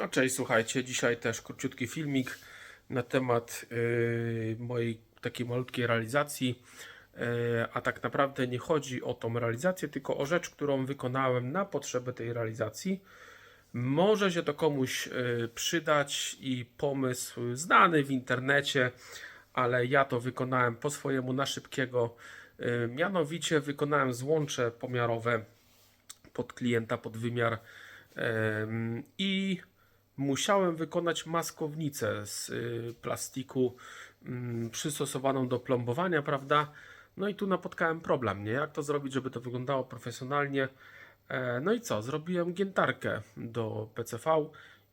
No cześć, słuchajcie, dzisiaj też króciutki filmik na temat yy, mojej takiej malutkiej realizacji. Yy, a tak naprawdę nie chodzi o tą realizację, tylko o rzecz, którą wykonałem na potrzeby tej realizacji. Może się to komuś yy, przydać i pomysł znany w internecie, ale ja to wykonałem po swojemu na szybkiego. Yy, mianowicie wykonałem złącze pomiarowe pod klienta, pod wymiar i musiałem wykonać maskownicę z y, plastiku mm, przystosowaną do plombowania, prawda? No i tu napotkałem problem, nie? Jak to zrobić, żeby to wyglądało profesjonalnie? E, No i co? Zrobiłem giętarkę do PCV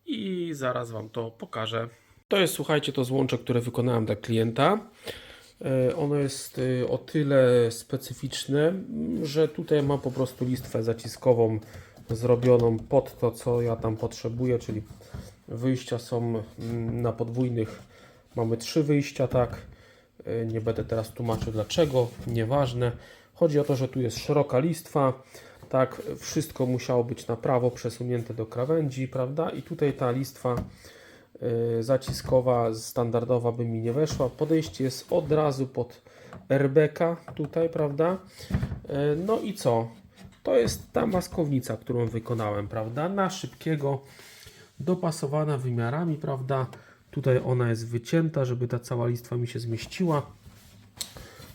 i zaraz Wam to pokażę. To jest, słuchajcie, to złącze, które wykonałem dla klienta. E, Ono jest y, o tyle specyficzne, że tutaj mam po prostu listwę zaciskową zrobioną pod to, co ja tam potrzebuję, czyli wyjścia są mm, na podwójnych. Mamy trzy wyjścia, tak. E, Nie będę teraz tłumaczył dlaczego, nieważne. Chodzi o to, że tu jest szeroka listwa, tak. Wszystko musiało być na prawo przesunięte do krawędzi, prawda? I tutaj ta listwa y, zaciskowa standardowa by mi nie weszła. Podejście jest od razu pod RBK tutaj, prawda? Y, No i co? To jest ta maskownica, którą wykonałem, prawda? Na szybkiego, dopasowana wymiarami, prawda? Tutaj ona jest wycięta, żeby ta cała listwa mi się zmieściła.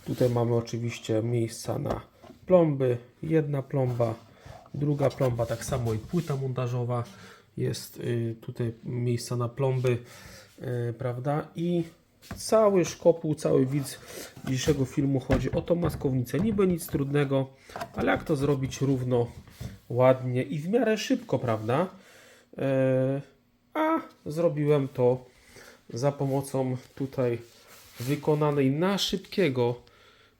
Tutaj mamy oczywiście miejsca na plomby. Jedna plomba, druga plomba, tak samo i płyta montażowa. Jest y, tutaj miejsca na plomby, y, prawda? I cały szkopuł, cały widz dzisiejszego filmu chodzi o tą maskownicę. Niby nic trudnego, ale jak to zrobić równo, ładnie i w miarę szybko, prawda? E, a zrobiłem to za pomocą tutaj wykonanej na szybkiego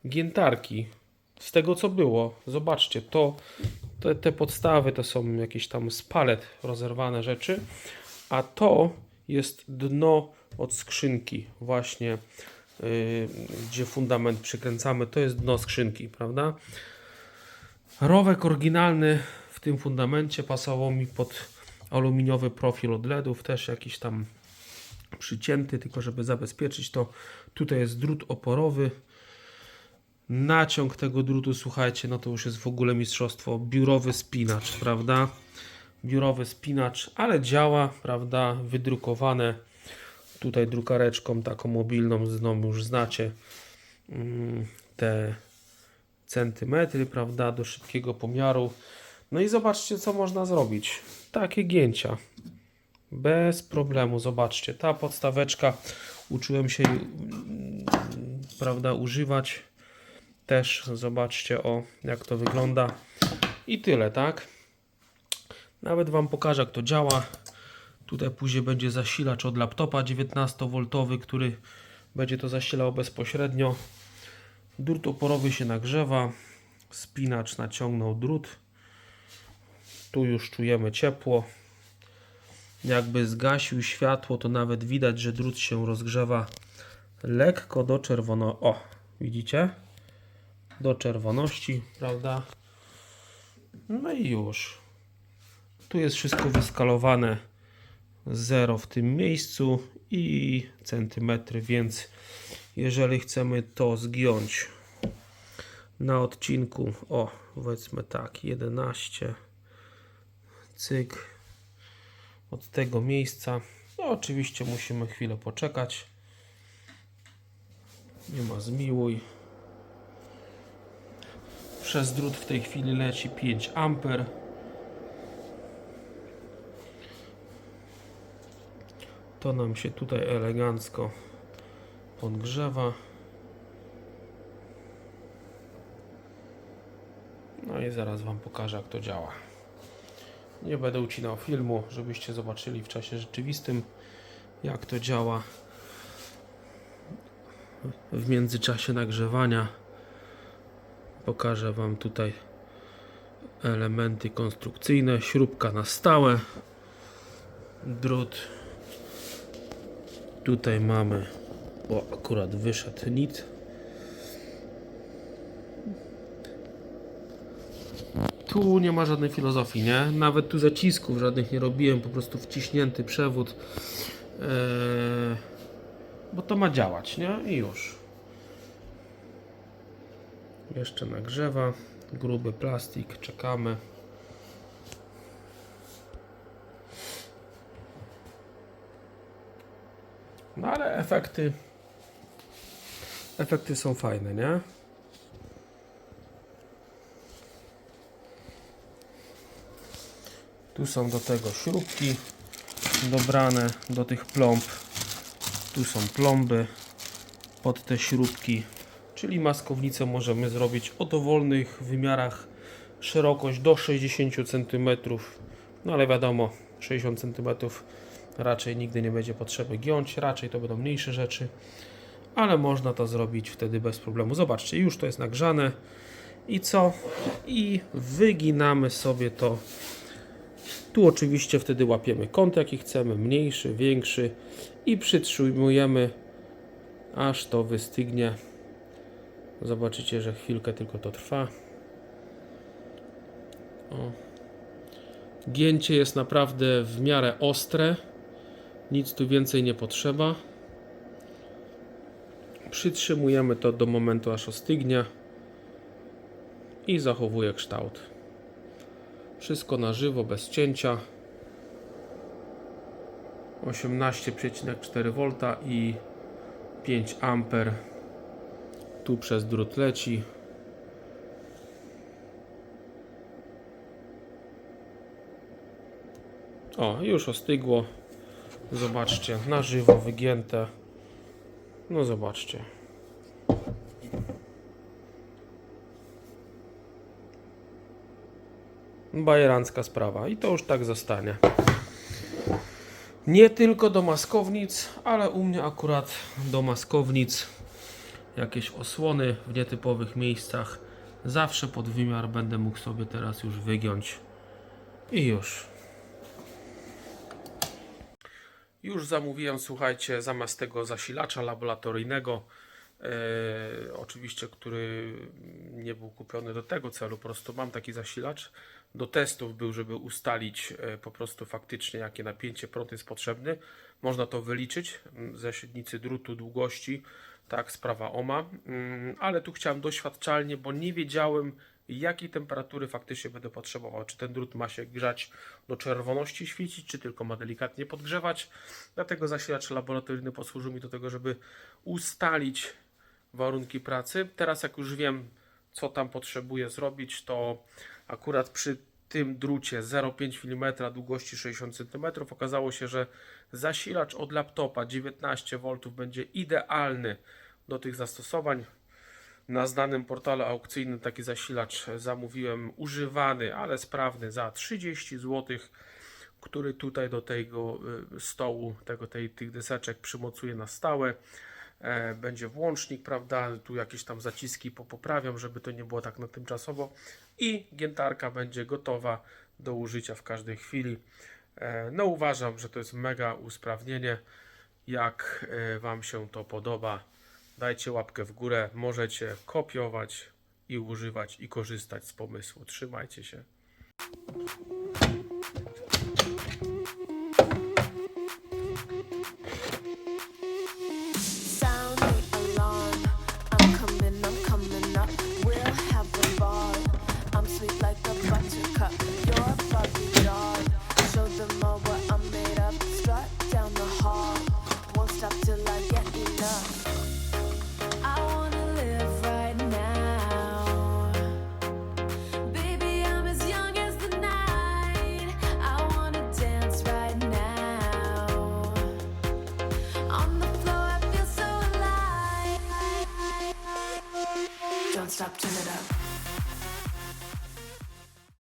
giętarki. Z tego co było, zobaczcie, to te, te podstawy to są jakieś tam z palet rozerwane rzeczy, a to jest dno od skrzynki, właśnie yy, gdzie fundament przykręcamy, to jest dno skrzynki, prawda? Rowek oryginalny w tym fundamencie pasował mi pod aluminiowy profil od LEDów, też jakiś tam przycięty, tylko żeby zabezpieczyć to. Tutaj jest drut oporowy. Naciąg tego drutu, słuchajcie, no to już jest w ogóle mistrzostwo. Biurowy spinacz, prawda? Biurowy spinacz, ale działa, prawda? Wydrukowane tutaj drukareczką taką mobilną, znowu już znacie mm, te centymetry, prawda, do szybkiego pomiaru. No i zobaczcie, co można zrobić. Takie gięcia. Bez problemu, zobaczcie. Ta podstaweczka uczyłem się, mm, prawda, używać. Też zobaczcie, o, jak to wygląda. I tyle, tak? Nawet Wam pokażę, jak to działa. Tutaj później będzie zasilacz od laptopa 19V, który będzie to zasilał bezpośrednio. Drut oporowy się nagrzewa. Spinacz naciągnął drut. Tu już czujemy ciepło. Jakby zgasił światło, to nawet widać, że drut się rozgrzewa lekko do czerwono. O, widzicie? Do czerwoności, prawda? No i już. Tu jest wszystko wyskalowane. Zero w tym miejscu i centymetry, więc jeżeli chcemy to zgiąć na odcinku, o powiedzmy tak, 11 cyk od tego miejsca. No oczywiście musimy chwilę poczekać. Nie ma zmiłuj. Przez drut w tej chwili leci 5 amper. To nam się tutaj elegancko podgrzewa. No i zaraz Wam pokażę jak to działa. Nie będę ucinał filmu, żebyście zobaczyli w czasie rzeczywistym jak to działa w międzyczasie nagrzewania. Pokażę Wam tutaj elementy konstrukcyjne, śrubka na stałe, drut. Tutaj mamy, o akurat wyszedł nit. Tu nie ma żadnej filozofii, nie? Nawet tu zacisków żadnych nie robiłem, po prostu wciśnięty przewód. Eee, bo to ma działać, nie? I już. Jeszcze nagrzewa. Gruby plastik, czekamy. No ale efekty. Efekty są fajne, nie? Tu są do tego śrubki dobrane do tych plomb. Tu są plomby pod te śrubki. Czyli maskownicę możemy zrobić o dowolnych wymiarach. Szerokość do 60 cm. No ale wiadomo, 60 cm raczej nigdy nie będzie potrzeby giąć. Raczej to będą mniejsze rzeczy. Ale można to zrobić wtedy bez problemu. Zobaczcie, już to jest nagrzane. I co? I wyginamy sobie to tu oczywiście wtedy łapiemy kąt jaki chcemy, mniejszy, większy i przytrzymujemy aż to wystygnie. Zobaczycie, że chwilkę tylko to trwa. O. Gięcie jest naprawdę w miarę ostre. Nic tu więcej nie potrzeba. Przytrzymujemy to do momentu aż ostygnie i zachowuje kształt. Wszystko na żywo, bez cięcia. 18,4 V i 5 A. Tu przez drut leci. O, już ostygło. Zobaczcie, na żywo wygięte. No zobaczcie. bajerancka sprawa i to już tak zostanie. Nie tylko do maskownic, ale u mnie akurat do maskownic jakieś osłony w nietypowych miejscach. Zawsze pod wymiar będę mógł sobie teraz już wygiąć i już. Już zamówiłem, słuchajcie, zamiast tego zasilacza laboratoryjnego, e, oczywiście, który nie był kupiony do tego celu, po prostu mam taki zasilacz. Do testów był, żeby ustalić e, po prostu faktycznie, jakie napięcie prąd jest potrzebny. Można to wyliczyć mm, ze średnicy drutu długości, tak, sprawa OMA, Mm, ale tu chciałem doświadczalnie, bo nie wiedziałem, jakiej temperatury faktycznie będę potrzebował. Czy ten drut ma się grzać do czerwoności świecić, czy tylko ma delikatnie podgrzewać. Dlatego zasilacz laboratoryjny posłużył mi do tego, żeby ustalić warunki pracy. Teraz jak już wiem, co tam potrzebuję zrobić, to akurat przy tym drucie 0,5 mm długości 60 cm okazało się, że zasilacz od laptopa 19 V będzie idealny do tych zastosowań. Na znanym portalu aukcyjnym taki zasilacz zamówiłem używany, ale sprawny za 30 zł, który tutaj do tego y, stołu, tego, tej, tych deseczek przymocuje na stałe. E, Będzie włącznik, prawda? Tu jakieś tam zaciski popoprawiam, żeby to nie było tak na tymczasowo. I giętarka będzie gotowa do użycia w każdej chwili. E, No uważam, że to jest mega usprawnienie. Jak e, Wam się to podoba, dajcie łapkę w górę. Możecie kopiować i używać i korzystać z pomysłu. Trzymajcie się. Turn it up.